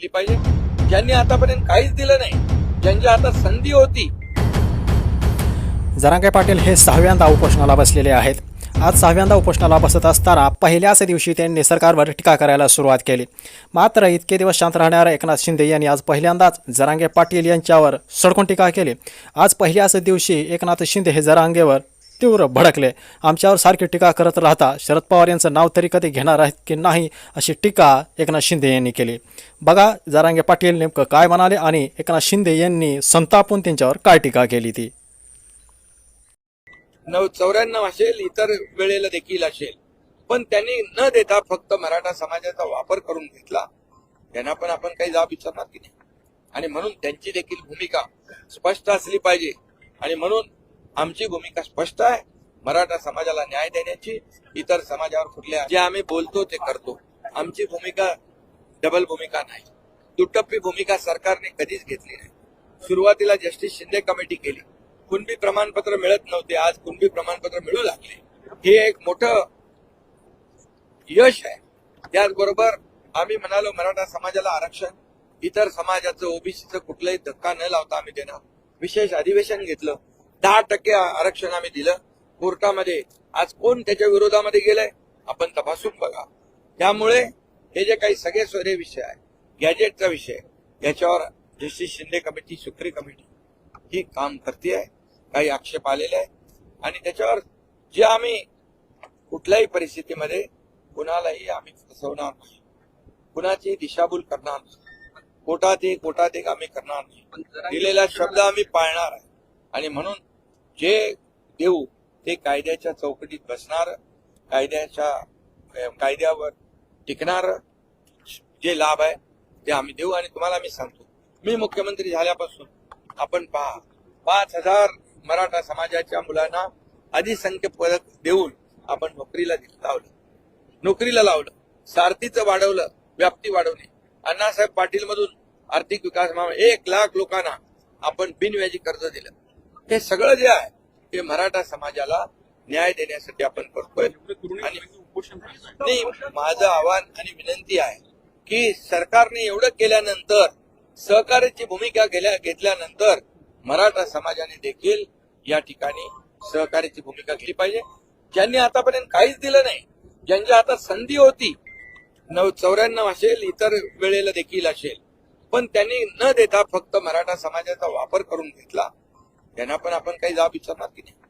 घेतली पाहिजे. ज्यांनी आतापर्यंत काहीच दिलं नाही ज्यांच्या हातात संधी होती. जरांगे पाटील हे सहाव्यांदा उपोषणाला बसलेले आहेत. आज सहाव्यांदा उपोषणाला बसत असताना पहिल्याच दिवशी त्यांनी सरकारवर टीका करायला सुरुवात केली. मात्र इतके दिवस शांत राहणाऱ्या एकनाथ शिंदे यांनी आज पहिल्यांदाच जरांगे पाटील यांच्यावर सडकून टीका केली. आज पहिल्याच दिवशी एकनाथ शिंदे हे जरांगेवर तीव्र भडकले. आमच्यावर सारखी टीका करत राहता शरद पवार यांचं नाव तरी कधी घेणार आहेत की नाही अशी टीका एकनाथ शिंदे यांनी केली. बघा जरांगे पाटील नेमकं काय म्हणाले आणि एकनाथ शिंदे यांनी संतापून त्यांच्यावर काय टीका केली ती? नऊ चौऱ्याण्णव असेल इतर वेळेला देखील असेल. पण त्यांनी न देता फक्त मराठा समाजाचा वापर करून घेतला. त्यांना पण आपण काही जाब विचारणार की नाही? आणि म्हणून त्यांची देखील भूमिका स्पष्ट असली पाहिजे. आणि म्हणून आमची भूमिका स्पष्ट आहे. मराठा समाजाला न्याय देण्याची इतर समाजावर कुठल्या जे आम्ही बोलतो ते करतो. आमची भूमिका डबल भूमिका नाही. दुटप्पी भूमिका सरकारने कधीच घेतली नाही. सुरुवातीला जस्टिस शिंदे कमिटी केली. कुणबी प्रमाणपत्र मिळत नव्हते. आज कुणबी प्रमाणपत्र मिळू लागले. हे एक मोठं यश आहे. त्याचबरोबर आम्ही म्हणालो मराठा समाजाला आरक्षण इतर समाजाचं ओबीसीचं कुठलाही धक्का न लावता आम्ही देणार. विशेष अधिवेशन घेतलं. दहा टक्के आरक्षण आम्ही दिलं. कोर्टामध्ये आज कोण त्याच्या विरोधामध्ये गेलंय आपण तपासून बघा. त्यामुळे हे जे काही सगळे सोयरे विषय आहे गॅजेटचा विषय याच्यावर जस्टिस शिंदे कमिटी सुक्री कमिटी ही काम करते आहे काही आक्षेप आलेले आहे आणि त्याच्यावर जे आम्ही कुठल्याही परिस्थितीमध्ये कुणालाही आम्ही फसवणार नाही. कुणाची दिशाभूल करणार नाही. कोटात एक कोटात एक आम्ही करणार नाही. दिलेला शब्द आम्ही पाळणार आहे. आणि म्हणून जे देऊ ते कायद्याच्या चौकटीत बसणार कायद्याच्या कायद्यावर टिकणार जे लाभ आहे ते आम्ही देऊ आणि तुम्हाला मी सांगतो. मी मुख्यमंत्री झाल्यापासून आपण पहा पाच हजार मराठा समाजाच्या मुलांना अधिसंख्य पदक देऊन आपण नोकरीला लावलं. नोकरीला लावलं. सारथीचं वाढवलं व्याप्ती वाढवली. अण्णासाहेब पाटील मधून आर्थिक विकास महामंडळ एक लाख लोकांना आपण बिनव्याजी कर्ज दिलं. हे सगळं जे आहे ते मराठा समाजाला न्याय देण्यासाठी आपण करतोय. आणि माझं आव्हान आणि विनंती आहे की सरकारने एवढं केल्यानंतर सहकार्याची भूमिका गेल्या घेतल्यानंतर मराठा समाजाने देखील या ठिकाणी सहकार्याची भूमिका घेतली पाहिजे. ज्यांनी आतापर्यंत काहीच दिलं नाही ज्यांच्या हातात संधी होती नऊ चौऱ्याण्णव असेल इतर वेळेला देखील असेल पण त्यांनी न देता फक्त मराठा समाजाचा वापर करून घेतला. त्यांना पण आपण काही जाब विचारणार की नाही.